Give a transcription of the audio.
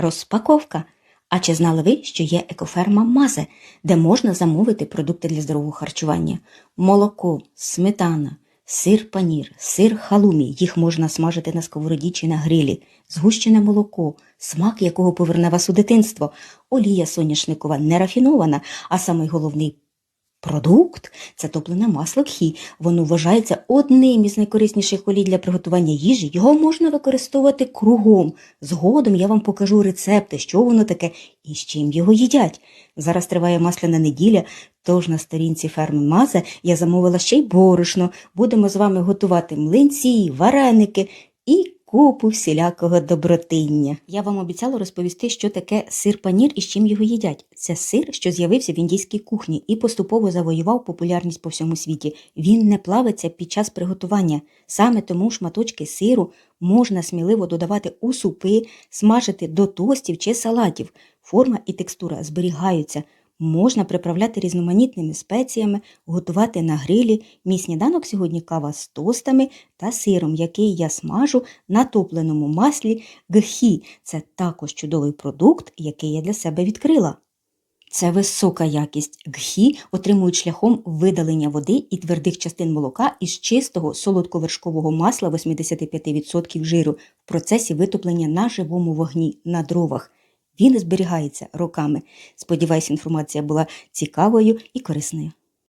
Розпаковка. А чи знали ви, що є екоферма Мазе, де можна замовити продукти для здорового харчування? Молоко, сметана, сир панір, сир халумі. Їх можна смажити на сковороді чи на грилі, згущене молоко, смак якого поверне вас у дитинство, олія соняшникова не рафінована, а самий головний Продукт це топлене масло кхі. Воно вважається одним із найкорисніших олій для приготування їжі. Його можна використовувати кругом. Згодом я вам покажу рецепти, що воно таке і з чим його їдять. Зараз триває масляна неділя, тож на сторінці ферми Мазе я замовила ще й борошно. Будемо з вами готувати млинці, вареники і купу всілякого добротиння. Я вам обіцяла розповісти, що таке сир панір і з чим його їдять. Це сир, що з'явився в індійській кухні і поступово завоював популярність по всьому світі. Він не плавиться під час приготування. Саме тому шматочки сиру можна сміливо додавати у супи, смажити до тостів чи салатів. Форма і текстура зберігаються. Можна приправляти різноманітними спеціями, готувати на грилі. Мій сніданок сьогодні кава з тостами та сиром, який я смажу на топленому маслі гхі. Це також чудовий продукт, який я для себе відкрила. Це висока якість гхі отримують шляхом видалення води і твердих частин молока із чистого солодковершкового масла 85% жиру в процесі витоплення на живому вогні на дровах. Він зберігається роками. Сподіваюсь, інформація була цікавою і корисною.